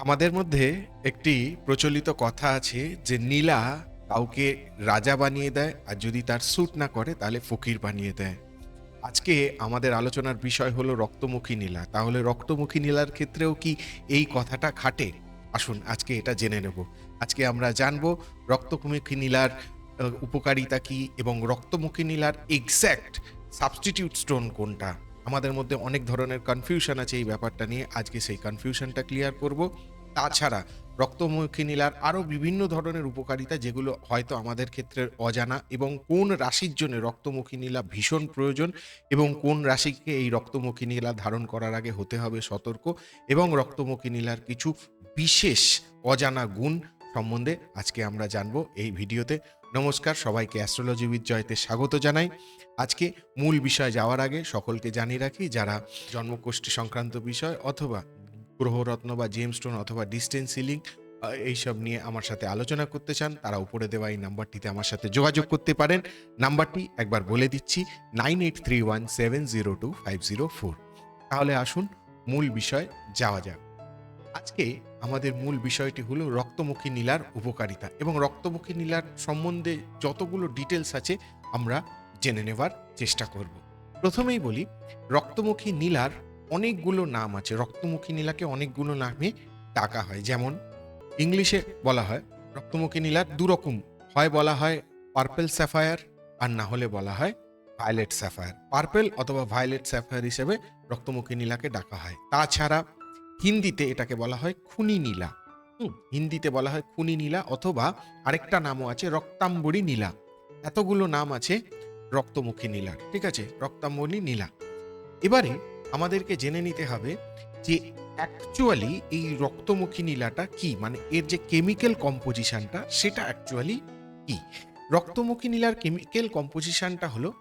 আমাদের মধ্যে একটি প্রচলিত কথা আছে যে নীলা কাউকে রাজা বানিয়ে দেয় আর যদি তার স্যুট না করে তাহলে ফকির বানিয়ে দেয়। আজকে আমাদের আলোচনার বিষয় হলো রক্তমুখী নীলা। তাহলে রক্তমুখী নীলার ক্ষেত্রেও কি এই কথাটা খাটে? আসুন, আজকে এটা জেনে নেব। আজকে আমরা জানব রক্তমুখী নীলার উপকারিতা কি এবং রক্তমুখী নীলার এক্স্যাক্ট সাবস্টিটিউট স্টোন কোনটা? আমাদের মধ্যে অনেক ধরনের কনফিউশন আছে এই ব্যাপারটা নিয়ে। আজকে সেই কনফিউশনটা ক্লিয়ার করব। তাছাড়া রক্তমুখী নীলার আরও বিভিন্ন ধরনের উপকারিতা, যেগুলো হয়তো আমাদের ক্ষেত্রে অজানা এবং কোন রাশির জন্য রক্তমুখী নীলা ভীষণ প্রয়োজন এবং কোন রাশিকে এই রক্তমুখী নীলা ধারণ করার আগে হতে হবে সতর্ক এবং রক্তমুখী নীলার কিছু বিশেষ অজানা গুণ সম্বন্ধে আজকে আমরা জানব এই ভিডিওতে। নমস্কার, সবাইকে অ্যাস্ট্রোলজি উইথ জয়তে স্বাগত জানাই। আজকে মূল বিষয় যাওয়ার আগে সকলকে জানিয়ে রাখি, যারা জন্মকোষ্ঠী সংক্রান্ত বিষয় অথবা গ্রহরত্ন বা জেমস্টোন অথবা ডিস্টেন্স সিলিং এইসব নিয়ে আমার সাথে আলোচনা করতে চান, তারা উপরে দেওয়া এই নাম্বারটিতে আমার সাথে যোগাযোগ করতে পারেন। নাম্বারটি একবার বলে দিচ্ছি, nine eight three one seven zero two five zero four. তাহলে আসুন, মূল বিষয় যাওয়া যাক। আজকে আমাদের মূল বিষয়টি হলো রক্তমুখী নীলার উপকারিতা এবং রক্তমুখী নীলার সম্বন্ধে যতগুলো ডিটেলস আছে আমরা জেনে নেবার চেষ্টা করব। প্রথমেই বলি, রক্তমুখী নীলার অনেকগুলো নাম আছে। রক্তমুখী নীলাকে অনেকগুলো নামে ডাকা হয়। যেমন ইংলিশে বলা হয়, রক্তমুখী নীলার দুরকম হয় বলা হয় পার্পেল স্যাফায়ার আর না হলে বলা হয় ভায়োলেট স্যাফায়ার পার্পেল অথবা ভায়োলেট স্যাফায়ার হিসেবে রক্তমুখী নীলাকে ডাকা হয়। তাছাড়া হিন্দিতে এটাকে বলা হয় খুনি নীলা হিন্দিতে বলা হয় খুনি নীলা অথবা আরেকটা নামও আছে রক্তাম্বরী নীলা। এতগুলো নাম আছে রক্তমুখী নীলার, ঠিক আছে? রক্তাম্বরী নীলা। এবারে আমাদেরকে জেনে নিতে হবে যে অ্যাকচুয়ালি এই রক্তমুখী নীলাটা কি? মানে এর যে কেমিক্যাল কম্পোজিশনটা সেটা অ্যাকচুয়ালি কি? রক্তমুখী নীলার কেমিক্যাল কম্পোজিশনটা হলো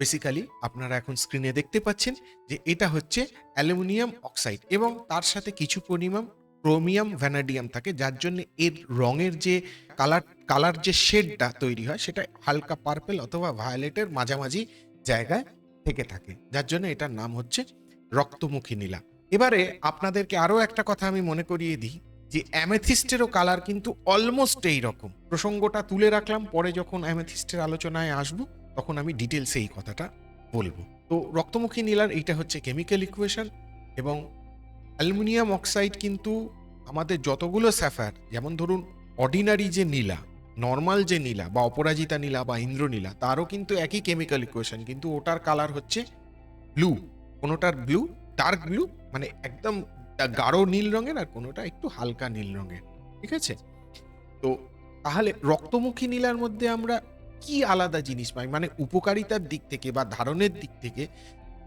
বেসিক্যালি আপনারা এখন স্ক্রিনে দেখতে পাচ্ছেন যে এটা হচ্ছে অ্যালুমিনিয়াম অক্সাইড এবং তার সাথে কিছু পরিমাণ ক্রোমিয়াম, ভ্যানাডিয়াম থাকে, যার জন্য এর রঙের যে কালার কালার যে শেডটা তৈরি হয়, সেটা হালকা পার্পেল অথবা ভায়োলেটের মাঝামাঝি জায়গায় থেকে থাকে। যার জন্য এটার নাম হচ্ছে রক্তমুখী নীলা। এবারে আপনাদেরকে আরও একটা কথা আমি মনে করিয়ে দিই যে অ্যামেথিস্টেরও কালার কিন্তু অলমোস্ট এই রকম প্রসঙ্গটা তুলে রাখলাম, পরে যখন অ্যামেথিস্টের আলোচনায় আসব তখন আমি ডিটেলসে এই কথাটা বলব। তো রক্তমুখী নীলার এইটা হচ্ছে কেমিক্যাল ইকুয়েশন এবং অ্যালুমিনিয়াম অক্সাইড কিন্তু আমাদের যতগুলো স্যাফার যেমন ধরুন অর্ডিনারি যে নীলা নর্মাল যে নীলা বা অপরাজিতা নীলা বা ইন্দ্রনীলা, তারও কিন্তু একই কেমিক্যাল ইকুয়েশন কিন্তু ওটার কালার হচ্ছে ব্লু কোনোটার ব্লু ডার্ক ব্লু মানে একদম গাঢ় নীল রঙের আর কোনোটা একটু হালকা নীল রঙের, ঠিক আছে? তো তাহলে রক্তমুখী নীলার মধ্যে আমরা কি আলাদা জিনিস পাই মানে উপকারিতার দিক থেকে বা ধারণের দিক থেকে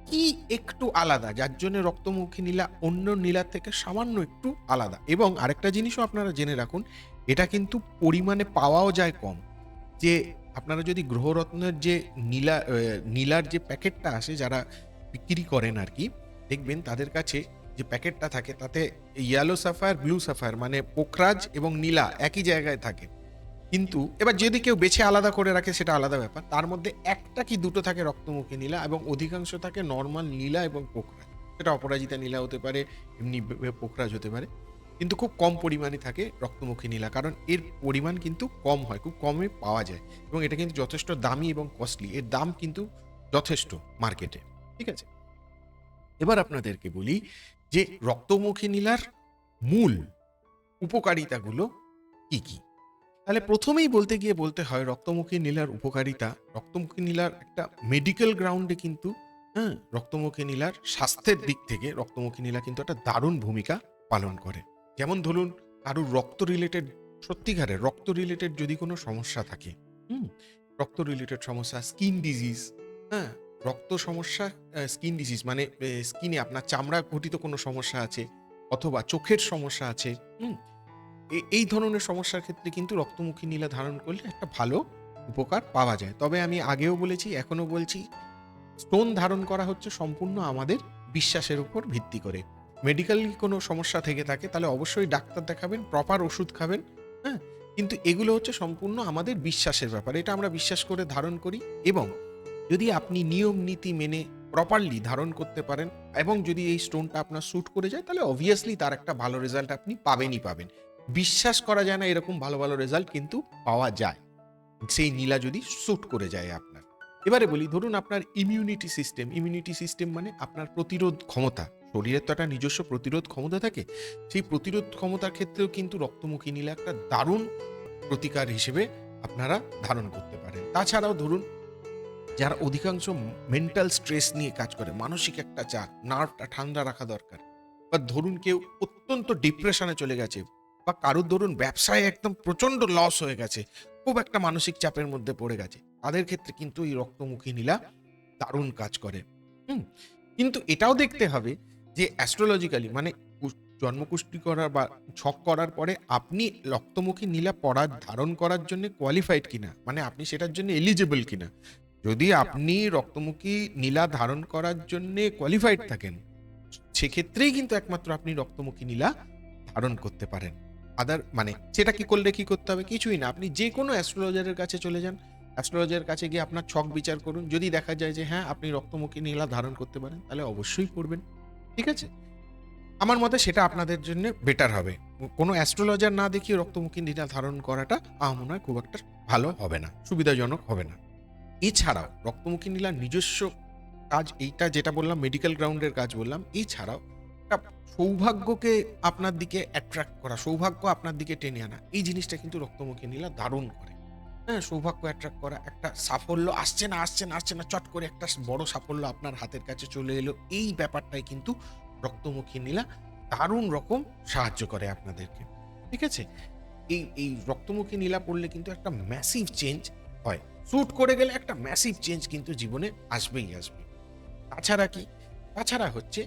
কি একটু আলাদা? যার জন্য রক্তমুখী নীলা অন্য নীলার থেকে সামান্য একটু আলাদা। এবং আরেকটা জিনিসও আপনারা জেনে রাখুন, এটা কিন্তু পরিমাণে পাওয়াও যায় কম। যে আপনারা যদি গ্রহরত্নের যে নীলা নীলার যে প্যাকেটটা আসে যারা বিক্রি করেন আর কি দেখবেন তাদের কাছে যে প্যাকেটটা থাকে তাতে ইয়েলো সাফায়ার ব্লু সাফায়ার মানে পোখরাজ এবং নীলা একই জায়গায় থাকে। কিন্তু এবার যদি কেউ বেছে আলাদা করে রাখে, সেটা আলাদা ব্যাপার। তার মধ্যে একটা কি দুটো থাকে রক্তমুখী নীলা এবং অধিকাংশ থাকে নর্মাল নীলা এবং পোখরাজ সেটা অপরাজিতা নীলা হতে পারে, এমনি পোখরাজ হতে পারে। কিন্তু খুব কম পরিমাণে থাকে রক্তমুখী নীলা, কারণ এর পরিমাণ কিন্তু কম হয়, খুব কমে পাওয়া যায়। এবং এটা কিন্তু যথেষ্ট দামি এবং কস্টলি এর দাম কিন্তু যথেষ্ট মার্কেটে ঠিক আছে? এবার আপনাদেরকে বলি যে রক্তমুখী নীলার মূল উপকারিতাগুলো কি কি? তাহলে প্রথমেই বলতে গিয়ে বলতে হয়, রক্তমুখী নীলার উপকারিতা, রক্তমুখী নীলার একটা মেডিকেল গ্রাউন্ডে কিন্তু হ্যাঁ রক্তমুখী নীলার স্বাস্থ্যের দিক থেকে রক্তমুখী নীলা কিন্তু একটা দারুণ ভূমিকা পালন করে। যেমন ধরুন, কারোর রক্ত রিলেটেড সত্যিকারের রক্ত রিলেটেড যদি কোনো সমস্যা থাকে, হুম, রক্ত রিলেটেড সমস্যা স্কিন ডিজিজ হ্যাঁ রক্ত সমস্যা স্কিন ডিজিজ মানে স্কিনে আপনার চামড়া ঘটিত কোনো সমস্যা আছে, অথবা চোখের সমস্যা আছে, হুম এই ধরনের সমস্যার ক্ষেত্রে কিন্তু রক্তমুখী নীলা ধারণ করলে একটা ভালো উপকার পাওয়া যায়। তবে আমি আগেও বলেছি, এখনও বলছি স্টোন ধারণ করা হচ্ছে সম্পূর্ণ আমাদের বিশ্বাসের উপর ভিত্তি করে। মেডিকেল কোনো সমস্যা থেকে থাকে, তাহলে অবশ্যই ডাক্তার দেখাবেন প্রপার ওষুধ খাবেন হ্যাঁ? কিন্তু এগুলো হচ্ছে সম্পূর্ণ আমাদের বিশ্বাসের ব্যাপার, এটা আমরা বিশ্বাস করে ধারণ করি এবং যদি আপনি নিয়ম, নীতি মেনে প্রপারলি ধারণ করতে পারেন এবং যদি এই স্টোনটা আপনার স্যুট করে যায়, তাহলে অবভিয়াসলি তার একটা ভালো রেজাল্ট আপনি পাবেনই পাবেন। বিশ্বাস করা যায় না এরকম ভালো ভালো রেজাল্ট কিন্তু পাওয়া যায়। সেই নীলা যদি স্যুট করে যায় আপনার। এবারে বলি, ধরুন আপনার ইমিউনিটি সিস্টেম ইমিউনিটি সিস্টেম মানে আপনার প্রতিরোধ ক্ষমতা। শরীরের তো একটা নিজস্ব প্রতিরোধ ক্ষমতা থাকে। সেই প্রতিরোধ ক্ষমতার ক্ষেত্রেও কিন্তু রক্তমুখী নীলা একটা দারুণ প্রতিকার হিসেবে আপনারা ধারণ করতে পারেন। তাছাড়াও ধরুন, যারা অধিকাংশ মেন্টাল স্ট্রেস নিয়ে কাজ করে, মানসিক একটা চাপ নার্ভটা ঠান্ডা রাখা দরকার। বা ধরুন কেউ অত্যন্ত ডিপ্রেশনে চলে গেছে বা কারুর ধরুন ব্যবসায় একদম প্রচণ্ড লস হয়ে গেছে, খুব একটা মানসিক চাপের মধ্যে পড়ে গেছে। তাদের ক্ষেত্রে কিন্তু এই রক্তমুখী নীলা দারুণ কাজ করে। হুম, কিন্তু এটাও দেখতে হবে যে অ্যাস্ট্রোলজিক্যালি মানে জন্মকুষ্টি করার বা ছক করার পরে আপনি রক্তমুখী নীলা পড়ার ধারণ করার জন্য কোয়ালিফাইড কিনা মানে আপনি সেটার জন্য এলিজিবল কিনা। যদি আপনি রক্তমুখী নীলা ধারণ করার জন্য কোয়ালিফাইড থাকেন, সেক্ষেত্রেই কিন্তু একমাত্র আপনি রক্তমুখী নীলা ধারণ করতে পারেন। আদার মানে সেটা কি করলে কি করতে হবে? কিছুই না। আপনি যে কোনো অ্যাস্ট্রোলজারের কাছে চলে যান। অ্যাস্ট্রোলজারের কাছে গিয়ে আপনার ছক বিচার করুন। যদি দেখা যায় যে হ্যাঁ আপনি রক্তমুখী নীলা ধারণ করতে পারেন, তাহলে অবশ্যই করবেন। ঠিক আছে? আমার মতে সেটা আপনাদের জন্য বেটার হবে। কোনো অ্যাস্ট্রোলজার না দেখিয়ে রক্তমুখী নীলা ধারণ করাটা আমার মনে হয় খুব একটা ভালো হবে না। সুবিধাজনক হবে না। এছাড়াও, রক্তমুখী নীলার নিজস্ব কাজ, এইটা যেটা বললাম মেডিকেল গ্রাউন্ডের কাজ বললাম, এছাড়াও সৌভাগ্যকে আপনার দিকে অ্যাট্রাক্ট করা, সৌভাগ্য আপনার দিকে টেনে আনা, এই জিনিসটা কিন্তু রক্তমুখী নীলা দারুণ করে। হ্যাঁ সৌভাগ্য অ্যাট্রাক্ট করা, একটা সাফল্য আসছে না আসছে না আসছে না, চট করে একটা বড় সাফল্য আপনার হাতের কাছে চলে এলো, এই ব্যাপারটাই কিন্তু রক্তমুখী নীলা দারুণ রকম সাহায্য করে আপনাদেরকে। ঠিক আছে? এই এই রক্তমুখী নীলা পড়লে কিন্তু একটা ম্যাসিভ চেঞ্জ হয়। শ্যুট করে গেলে একটা ম্যাসিভ চেঞ্জ কিন্তু জীবনে আসবেই আসবে তাছাড়া কি? তাছাড়া হচ্ছে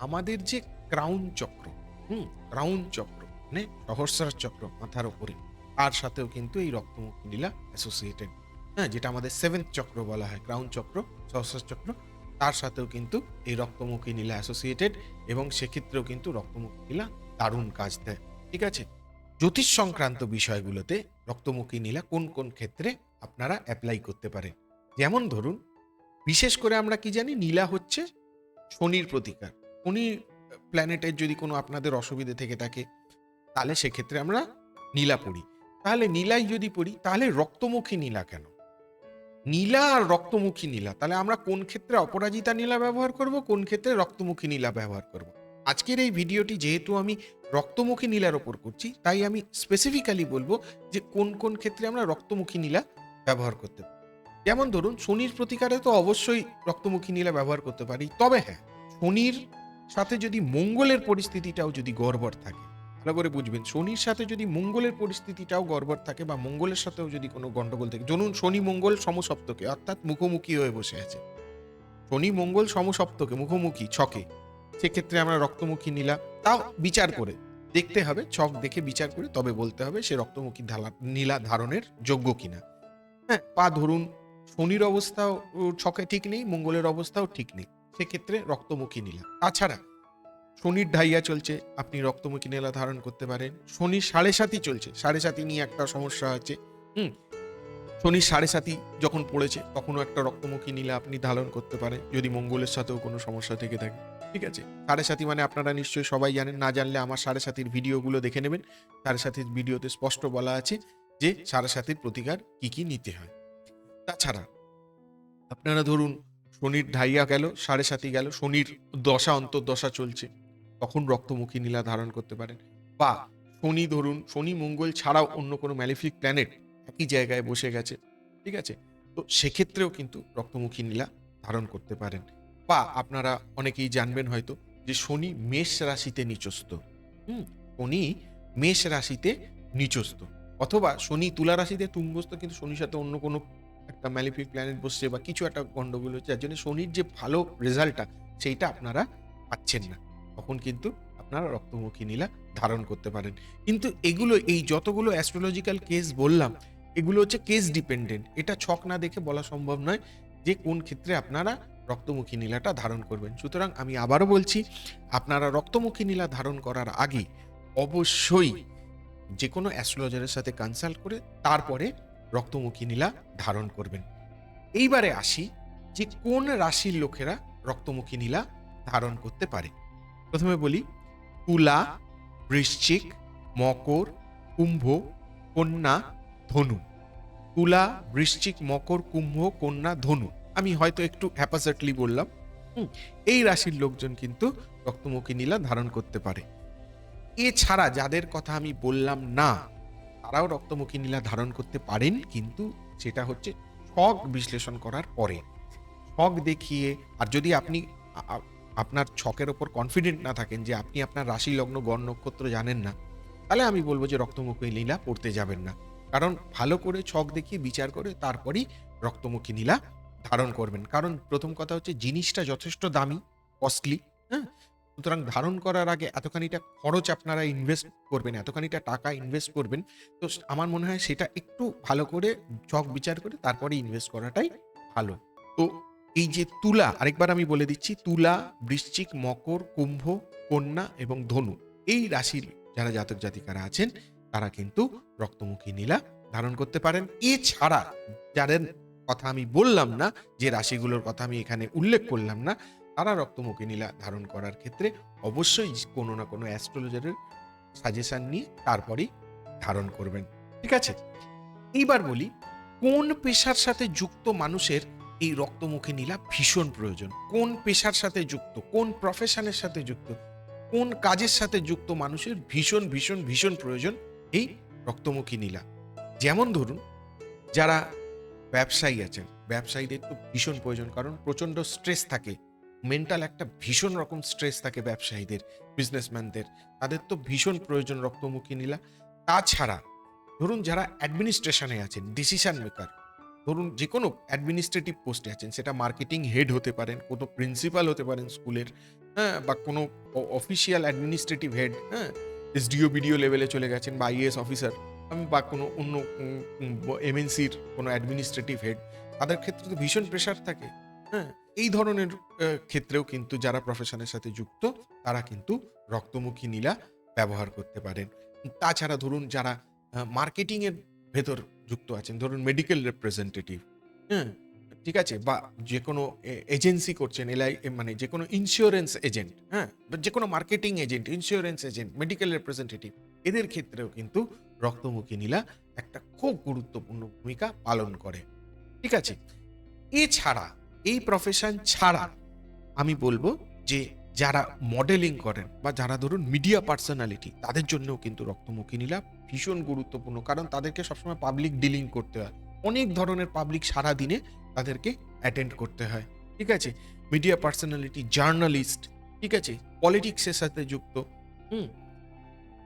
আমাদের যে ক্রাউন চক্র, হুম ক্রাউন চক্র মানে সহস্রার চক্র মাথার ওপরে তার সাথেও কিন্তু এই রক্তমুখী নীলা অ্যাসোসিয়েটেড হ্যাঁ যেটা আমাদের সেভেন্থ চক্র বলা হয় ক্রাউন চক্র, সহস্রার চক্র, তার সাথেও কিন্তু এই রক্তমুখী নীলা অ্যাসোসিয়েটেড এবং সেক্ষেত্রেও কিন্তু রক্তমুখী নীলা দারুণ কাজ দেয়, ঠিক আছে? জ্যোতিষ সংক্রান্ত বিষয়গুলোতে রক্তমুখী নীলা কোন কোন ক্ষেত্রে আপনারা অ্যাপ্লাই করতে পারেন? যেমন ধরুন, বিশেষ করে আমরা কি জানি, নীলা হচ্ছে শনির প্রতিকার শনি প্ল্যানেটের যদি কোনো আপনাদের অসুবিধে থেকে থাকে, তাহলে সেক্ষেত্রে আমরা নীলা পড়ি। তাহলে নীলাই যদি পড়ি, তাহলে রক্তমুখী নীলা কেন? নীলা আর রক্তমুখী নীলা, তাহলে আমরা কোন ক্ষেত্রে অপরাজিতা নীলা ব্যবহার করব, কোন ক্ষেত্রে রক্তমুখী নীলা ব্যবহার করব? আজকের এই ভিডিওটি যেহেতু আমি রক্তমুখী নীলার ওপর করছি, তাই আমি স্পেসিফিক্যালি বলব যে কোন কোন ক্ষেত্রে আমরা রক্তমুখী নীলা ব্যবহার করতে পারি। যেমন ধরুন, শনির প্রতিকারে তো অবশ্যই রক্তমুখী নীলা ব্যবহার করতে পারি, তবে হ্যাঁ শনির সাথে যদি মঙ্গলের পরিস্থিতিটাও যদি গড়বড় থাকে, ভালো করে বুঝবেন, শনির সাথে যদি মঙ্গলের পরিস্থিতিটাও গড়বড় থাকে বা মঙ্গলের সাথেও যদি কোনো গন্ডগোল থাকে, ধরুন শনি মঙ্গল সমসপ্তকে, অর্থাৎ মুখোমুখি হয়ে বসে আছে। শনি মঙ্গল সমসপ্তকে, মুখোমুখি, ছকে, সেক্ষেত্রে আমরা রক্তমুখী নীলা তাও বিচার করে, দেখতে হবে, ছক দেখে বিচার করে তবে বলতে হবে সে রক্তমুখী ধালা, নীলা ধারণের যোগ্য কিনা। হ্যাঁ পা ধরুন, শনির অবস্থাও, ছকে ঠিক নেই, মঙ্গলের অবস্থাও ঠিক নেই। সেক্ষেত্রে রক্তমুখী নীলা তাছাড়া শনির ঢাইয়া চলছে, আপনি রক্তমুখী নীলা ধারণ করতে পারেন। শনি সাড়ে সাতই চলছে, সাড়ে সাতই নিয়ে একটা সমস্যা আছে। হুম শনির সাড়ে সাতই যখন পড়েছে, তখনও একটা রক্তমুখী নীলা আপনি ধারণ করতে পারেন, যদি মঙ্গলের সাথেও কোনো সমস্যা থেকে থাকে। ঠিক আছে? সাড়ে সাতি মানে আপনারা নিশ্চয়ই সবাই জানেন, না জানলে আমার সাড়ে সাতির ভিডিওগুলো দেখে নেবেন। সাড়ে সাতির ভিডিওতে স্পষ্ট বলা আছে যে সাড়ে সাতির প্রতিকার কী কী নিতে হয়। তাছাড়া আপনারা ধরুন শনির ঢাইয়া গেল, সাড়ে সাতি গেল, শনির দশা অন্তর্দশা চলছে। তখন রক্তমুখী নীলা ধারণ করতে পারেন। বা শনি ধরুন, শনি মঙ্গল ছাড়াও অন্য কোনো ম্যালিফিক প্ল্যানেট একই জায়গায় বসে গেছে, ঠিক আছে? তো সেক্ষেত্রেও কিন্তু রক্তমুখী নীলা ধারণ করতে পারেন। বা আপনারা অনেকেই জানবেন হয়তো যে শনি মেষ রাশিতে নিচস্ত হুম, শনি মেষ রাশিতে নিচস্ত অথবা শনি তুলা রাশিতে তুঙ্গস্ত কিন্তু শনির সাথে অন্য কোনো একটা ম্যালিফিক প্ল্যানেট বসছে বা কিছু একটা গন্ডগোল হচ্ছে, যার জন্য শনির যে ভালো রেজাল্টটা সেইটা আপনারা পাচ্ছেন না। তখন কিন্তু আপনারা রক্তমুখী নীলা ধারণ করতে পারেন। কিন্তু এগুলো, এই যতগুলো অ্যাস্ট্রোলজিক্যাল কেস বললাম, এগুলো হচ্ছে কেস ডিপেন্ডেন্ট এটা ছক না দেখে বলা সম্ভব নয় যে কোন ক্ষেত্রে আপনারা রক্তমুখী নীলাটা ধারণ করবেন। সুতরাং আমি আবারও বলছি, আপনারা রক্তমুখী নীলা ধারণ করার আগে অবশ্যই যে কোনো অ্যাস্ট্রোলজারের সাথে কনসাল্ট করে তারপরে রক্তমুখী নীলা ধারণ করবেন। এইবারে আসি যে কোন রাশির লোকেরা রক্তমুখী নীলা ধারণ করতে পারে। প্রথমে বলি, তুলা, বৃশ্চিক, মকর, কুম্ভ, কন্যা, ধনু। তুলা, বৃশ্চিক, মকর, কুম্ভ, কন্যা, ধনু। আমি হয়তো একটু হ্যাপাসেটলি বললাম। এই রাশির লোকজন কিন্তু রক্তমুখী নীলা ধারণ করতে পারে। এছাড়া যাদের কথা আমি বললাম না তারাও রক্তমুখী নীলা ধারণ করতে পারেন, কিন্তু সেটা হচ্ছে ছক বিশ্লেষণ করার পরে। ছক দেখিয়ে, আর যদি আপনি আপনার ছকের ওপর কনফিডেন্ট না থাকেন যে আপনি আপনার রাশি লগ্ন গণ নক্ষত্র জানেন না, তাহলে আমি বলব যে রক্তমুখী নীলা পড়তে যাবেন না। কারণ ভালো করে ছক দেখিয়ে, বিচার করে তারপরেই রক্তমুখী নীলা ধারণ করবেন। কারণ প্রথম কথা হচ্ছে জিনিসটা যথেষ্ট দামি কস্টলি হ্যাঁ? সুতরাং ধারণ করার আগে এতখানিটা খরচ আপনারা ইনভেস্ট করবেন, এতখানিটা টাকা ইনভেস্ট করবেন, তো আমার মনে হয় সেটা একটু ভালো করে চক বিচার করে তারপরে ইনভেস্ট করাটাই ভালো। তো এই যে তুলা, আরেকবার আমি বলে দিচ্ছি, তুলা, বৃশ্চিক মকর, কুম্ভ, কন্যা এবং ধনু, এই রাশির যারা জাতক জাতিকারা আছেন, তারা কিন্তু রক্তমুখী নীলা ধারণ করতে পারেন। এছাড়া যাদের কথা আমি বললাম না, যে রাশিগুলোর কথা আমি এখানে উল্লেখ করলাম না তারা রক্তমুখী নীলা ধারণ করার ক্ষেত্রে অবশ্যই কোনো না কোনো অ্যাস্ট্রোলজারের সাজেশন নিয়ে তারপরেই ধারণ করবেন। ঠিক আছে? এইবার বলি, কোন পেশার সাথে যুক্ত মানুষের এই রক্তমুখী নীলা ভীষণ প্রয়োজন? কোন পেশার সাথে যুক্ত? কোন প্রফেশনের সাথে যুক্ত? কোন কাজের সাথে যুক্ত মানুষের ভীষণ ভীষণ ভীষণ প্রয়োজন এই রক্তমুখী নীলা? যেমন ধরুন, যারা ব্যবসায়ী আছেন, ব্যবসায়ীদের তো ভীষণ প্রয়োজন, কারণ প্রচণ্ড স্ট্রেস থাকে। মেন্টাল একটা ভীষণ রকম স্ট্রেস থাকে ব্যবসায়ীদের বিজনেসম্যানদের তাদের তো ভীষণ প্রয়োজন রক্তমুখী নীলা। তাছাড়া, ধরুন যারা অ্যাডমিনিস্ট্রেশনে আছেন ডিসিশন মেকার ধরুন যে কোনো অ্যাডমিনিস্ট্রেটিভ পোস্টে আছেন, সেটা মার্কেটিং হেড হতে পারেন, কোনো প্রিন্সিপাল হতে পারেন স্কুলের হ্যাঁ বা কোনো অফিসিয়াল অ্যাডমিনিস্ট্রেটিভ হেড হ্যাঁ এসডিও বিডিও লেভেলে চলে গেছেন বা আইএস অফিসার বা কোনো অন্য এমএনসির কোনো অ্যাডমিনিস্ট্রেটিভ হেড তাদের ক্ষেত্রে তো ভীষণ প্রেশার থাকে। হ্যাঁ এই ধরনের ক্ষেত্রেও কিন্তু যারা প্রফেশনের সাথে যুক্ত, তারা কিন্তু রক্তমুখী নীলা ব্যবহার করতে পারেন। তাছাড়া ধরুন যারা মার্কেটিংয়ের ভেতর যুক্ত আছেন, ধরুন মেডিকেল রিপ্রেজেন্টেটিভ হ্যাঁ ঠিক আছে? বা যে কোনো এজেন্সি করছেন, এলআই মানে যে কোনো ইন্স্যুরেন্স এজেন্ট হ্যাঁ যে কোনো marketing agent insurance agent medical representative এদের ক্ষেত্রেও কিন্তু রক্তমুখী নীলা একটা খুব গুরুত্বপূর্ণ ভূমিকা পালন করে। ঠিক আছে? এছাড়া এই প্রফেশন ছাড়া আমি বলব যে যারা মডেলিং করেন বা যারা ধরুন মিডিয়া পার্সোনালিটি তাদের জন্যও কিন্তু রক্তমুখী নীলা ভীষণ গুরুত্বপূর্ণ। কারণ তাদেরকে সবসময় পাবলিক ডিলিং করতে হয়। অনেক ধরনের পাবলিক সারা দিনে তাদেরকে অ্যাটেন্ড করতে হয়। ঠিক আছে? মিডিয়া পার্সোনালিটি জার্নালিস্ট ঠিক আছে? পলিটিক্সের সাথে যুক্ত। হুম?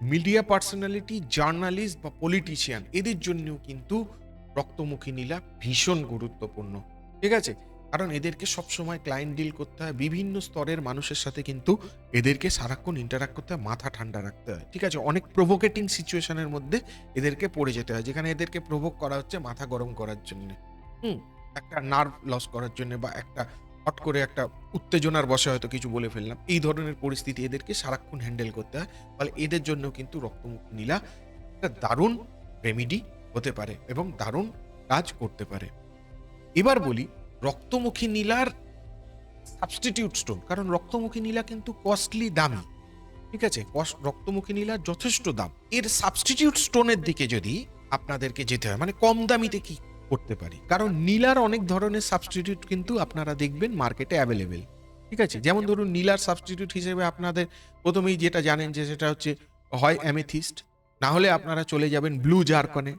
মিডিয়া পার্সোনালিটি জার্নালিস্ট বা পলিটিশিয়ান এদের জন্যও কিন্তু রক্তমুখী নীলা ভীষণ গুরুত্বপূর্ণ। ঠিক আছে? কারণ এদেরকে সবসময় ক্লায়েন্ট ডিল করতে হয়, বিভিন্ন স্তরের মানুষের সাথে কিন্তু এদেরকে সারাক্ষণ ইন্টারাক্ট করতে হয়, মাথা ঠান্ডা রাখতে হয়। ঠিক আছে? অনেক প্রভোকেটিং সিচুয়েশনের মধ্যে এদেরকে পড়ে যেতে হয়, যেখানে এদেরকে প্রভোগ করা হচ্ছে মাথা গরম করার জন্য। হুম? একটা নার্ভ লস করার জন্য বা একটা হট করে একটা উত্তেজনার বসে হয়তো কিছু বলে ফেললাম। এই ধরনের পরিস্থিতি এদেরকে সারাক্ষণ হ্যান্ডেল করতে হয়, ফলে এদের জন্য কিন্তু রক্তমুখী নীলা একটা দারুণ রেমিডি হতে পারে এবং দারুণ কাজ করতে পারে। এবার বলি রক্তমুখী নীলার সাবস্টিটিউট স্টোন কারণ রক্তমুখী নীলা কিন্তু কস্টলি দামি, ঠিক আছে? রক্তমুখী নীলার যথেষ্ট দাম। এর সাবস্টিটিউট স্টোনের দিকে যদি আপনাদেরকে যেতে হয় মানে কম দামিতে কি করতে পারি? কারণ নীলার অনেক ধরনের সাবস্টিটিউট কিন্তু আপনারা দেখবেন মার্কেটে অ্যাভেলেবেল ঠিক আছে? যেমন ধরুন নীলার সাবস্টিটিউট হিসেবে আপনাদের প্রথমেই যেটা জানেন যে সেটা হচ্ছে হয় অ্যামেথিস্ট না হলে আপনারা চলে যাবেন ব্লু জারকনে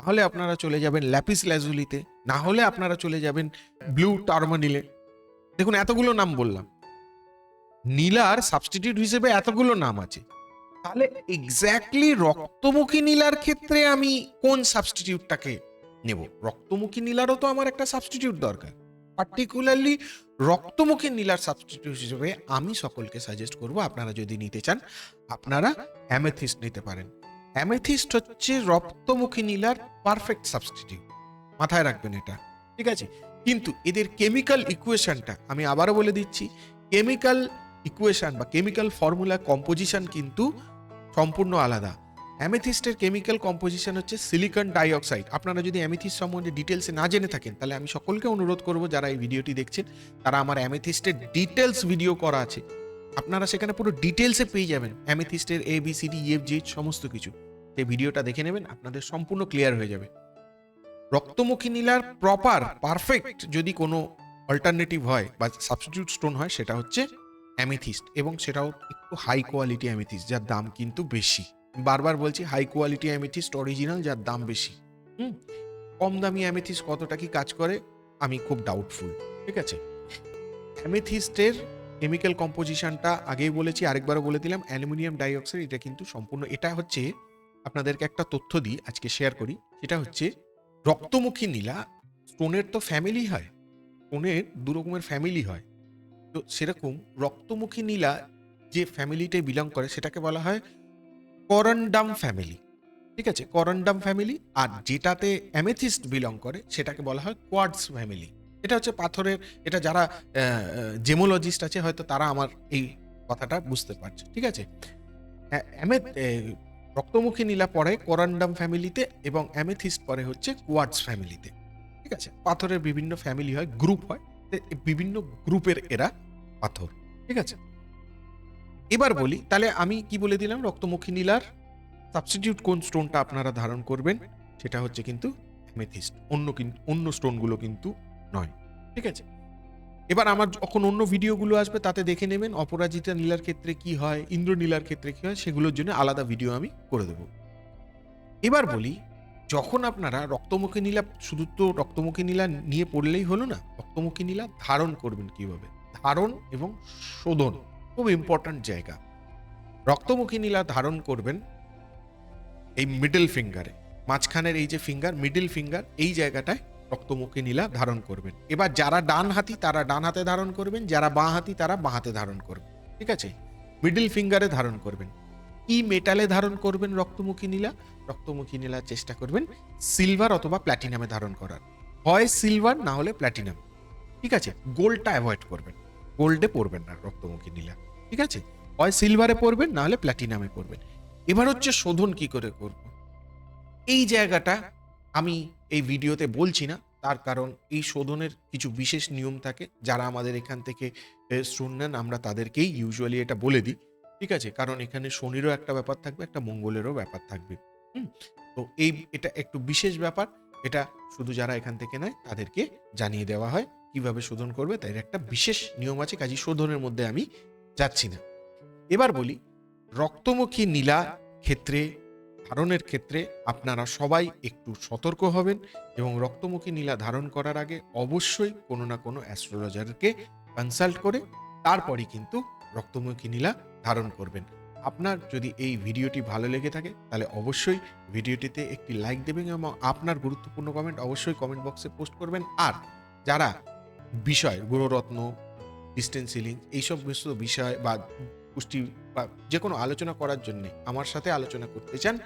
না হলে আপনারা চলে যাবেন ল্যাপিস ল্যাজুলিতে, না হলে আপনারা চলে যাবেন ব্লু টার্মানিলে দেখুন, এতগুলো নাম বললাম। নীলার সাবস্টিটিউট হিসেবে এতগুলো নাম আছে। তাহলে এক্স্যাক্টলি রক্তমুখী নীলার ক্ষেত্রে আমি কোন সাবস্টিটিউটটাকে নেব? রক্তমুখী নীলারও তো আমার একটা সাবস্টিটিউট দরকার। পার্টিকুলারলি রক্তমুখী নীলার সাবস্টিটিউট হিসেবে আমি সকলকে সাজেস্ট করব, আপনারা যদি নিতে চান, আপনারা অ্যামেথিস্ট নিতে পারেন। অ্যামেথিস্ট হচ্ছে রক্তমুখী নীলার পারফেক্ট সাবস্টিটিউট মাথায় রাখবেন এটা। ঠিক আছে? কিন্তু এদের কেমিক্যাল ইকুয়েশনটা আমি আবারও বলে দিচ্ছি কেমিক্যাল ইকুয়েশন বা কেমিক্যাল ফর্মুলা কম্পোজিশন কিন্তু সম্পূর্ণ আলাদা। অ্যামেথিস্টের কেমিক্যাল কম্পোজিশন হচ্ছে সিলিকন ডাইঅক্সাইড আপনারা যদি অ্যামেথিস্ট সম্বন্ধে ডিটেলসে না জেনে থাকেন, তাহলে আমি সকলকে অনুরোধ করব, যারা এই ভিডিওটি দেখছেন, তারা আমার অ্যামেথিস্টের ডিটেলস ভিডিও করা আছে। আপনারা সেখানে পুরো ডিটেলসে পেয়ে যাবেন। অ্যামেথিস্টের A B C D F G সমস্ত কিছু। সেই ভিডিওটা দেখে নেবেন, আপনাদের সম্পূর্ণ ক্লিয়ার হয়ে যাবে। রক্তমুখী নীলার প্রপার পারফেক্ট যদি কোনো অল্টারনেটিভ হয় বা সাবস্টিটিউট স্টোন হয়, সেটা হচ্ছে অ্যামেথিস্ট এবং সেটাও একটু হাই কোয়ালিটি অ্যামেথিস্ট যার দাম কিন্তু বেশি। বারবার বলছি হাই কোয়ালিটি অ্যামেথিস্ট অরিজিনাল যার দাম বেশি। হুম? কম দামি অ্যামেথিস্ট কতটা কি কাজ করে? আমি খুব ডাউটফুল ঠিক আছে? অ্যামেথিস্টের কেমিক্যাল কম্পোজিশনটা আগেই বলেছি, আরেকবারও বলে দিলাম, অ্যালুমিনিয়াম ডাইঅক্সাইড, এটা কিন্তু সম্পূর্ণ, এটা হচ্ছে আপনাদেরকে একটা তথ্য দিই, আজকে শেয়ার করি, সেটা হচ্ছে রক্তমুখী নীলা, স্টোনের তো ফ্যামিলি হয়, স্টোনের দু রকমের ফ্যামিলি হয়, তো সেরকম রক্তমুখী নীলা যে ফ্যামিলিটাই বিলং করে, সেটাকে বলা হয় করন্ডাম ফ্যামিলি ঠিক আছে? করন্ডাম ফ্যামিলি আর যেটাতে অ্যামেথিস্ট বিলং করে, সেটাকে বলা হয় কোয়ার্ডস ফ্যামিলি এটা হচ্ছে পাথরের এটা যারা জেমোলজিস্ট আছে হয়তো তারা আমার এই কথাটা বুঝতে পারছে ঠিক আছে? অ্যা- অ্যামে- এ, রক্তমুখী নীলা পড়ে কোরান্ডাম ফ্যামিলিতে এবং অ্যামেথিস্ট পরে হচ্ছে কোয়ার্ডস ফ্যামিলিতে ঠিক আছে? পাথরের বিভিন্ন ফ্যামিলি হয় গ্রুপ হয় বিভিন্ন গ্রুপের এরা পাথর ঠিক আছে? এবার বলি তাহলে আমি কি বলে দিলাম? রক্তমুখী নীলার সাবস্টিটিউট কোন স্টোনটা আপনারা ধারণ করবেন? সেটা হচ্ছে কিন্তু অ্যামেথিস্ট অন্য অন্য স্টোনগুলো কিন্তু নয়। ঠিক আছে। এবার আমার যখন অন্য ভিডিওগুলো আসবে তাতে দেখে নেবেন অপরাজিতা নীলার ক্ষেত্রে কি হয় ইন্দ্র নীলার ক্ষেত্রে কি হয় সেগুলোর জন্য আলাদা ভিডিও আমি করে দেব। এবার বলি যখন আপনারা রক্তমুখী নীলা শুধু তো রক্তমুখী নীলা নিয়ে পড়লেই হলো না রক্তমুখী নীলা ধারণ করবেন কীভাবে? ধারণ এবং শোধন খুব ইম্পর্ট্যান্ট জায়গা। রক্তমুখী নীলা ধারণ করবেন এই মিডল ফিঙ্গারে মাঝখানের এই যে ফিঙ্গার মিডল ফিঙ্গার এই জায়গাটায় রক্তমুখী নীলা ধারণ করবেন। এবার যারা ডান হাতি, তারা ডান হাতে ধারণ করবেন। যারা বাঁ হাতি, তারা বাঁ হাতে ধারণ করবেন। ঠিক আছে? মিডল ফিঙ্গারে ধারণ করবেন। কি মেটালে ধারণ করবেন রক্তমুখী নীলা? রক্তমুখী নীলা চেষ্টা করবেন সিলভার অথবা প্ল্যাটিনামে ধারণ করার। হয় সিলভার না হলে প্ল্যাটিনাম ঠিক আছে? গোল্ডটা অ্যাভয়েড করবেন। গোল্ডে পড়বেন না রক্তমুখী নীলা। ঠিক আছে? হয় সিলভারে পড়বেন না হলে প্ল্যাটিনামে পড়বেন এবার হচ্ছে শোধন কি করে করব? এই জায়গাটা আমি এই ভিডিওতে বলছি না। তার কারণ এই শোধনের কিছু বিশেষ নিয়ম থাকে যারা আমাদের এখান থেকে স্টোন নেন। আমরা তাদেরকেই ইউজুয়ালি এটা বলে দিই। ঠিক আছে? কারণ এখানে শনিরও একটা ব্যাপার থাকবে, একটা মঙ্গলেরও ব্যাপার থাকবে। হুম? তো এই এটা একটু বিশেষ ব্যাপার। এটা শুধু যারা এখান থেকে নেয়, তাদেরকে জানিয়ে দেওয়া হয় কীভাবে শোধন করবে। তাই একটা বিশেষ নিয়ম আছে, কাজী শোধনের মধ্যে আমি যাচ্ছি না। এবার বলি, রক্তমুখী নীলা ক্ষেত্রে ধারণের ক্ষেত্রে আপনারা সবাই একটু সতর্ক হবেন এবং রক্তমুখী নীলা ধারণ করার আগে অবশ্যই কোনো না কোনো অ্যাস্ট্রোলজারকে কনসাল্ট করে তারপরই কিন্তু রক্তমুখী নীলা ধারণ করবেন। আপনার যদি এই ভিডিওটি ভালো লেগে থাকে তাহলে অবশ্যই ভিডিওটিতে একটি লাইক দেবেন এবং আপনার গুরুত্বপূর্ণ কমেন্ট অবশ্যই কমেন্ট বক্সে পোস্ট করবেন। আর যারা বিষয়, গুরুরত্ন, ডিস্টেন্স সিলিং এইসব বিষয় বা পুষ্টি বা যে কোনো আলোচনা করার জন্যে আমার সাথে আলোচনা করতে চান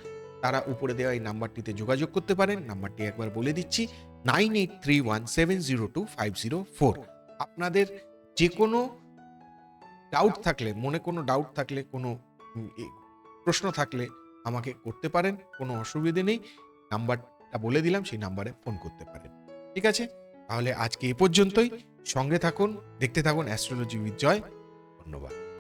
তারা উপরে দেওয়া এই নাম্বারটিতে যোগাযোগ করতে পারেন। নাম্বারটি একবার বলে দিচ্ছি, nine eight three one seven zero two five zero four. আপনাদের যে কোনো ডাউট থাকলে, মনে কোনো ডাউট থাকলে, কোনো প্রশ্ন থাকলে আমাকে করতে পারেন, কোনো অসুবিধে নেই। নাম্বারটা বলে দিলাম, সেই নাম্বারে ফোন করতে পারেন। ঠিক আছে? তাহলে আজকে এ পর্যন্তই। সঙ্গে থাকুন, দেখতে থাকুন অ্যাস্ট্রোলজি উইথ জয়। ধন্যবাদ।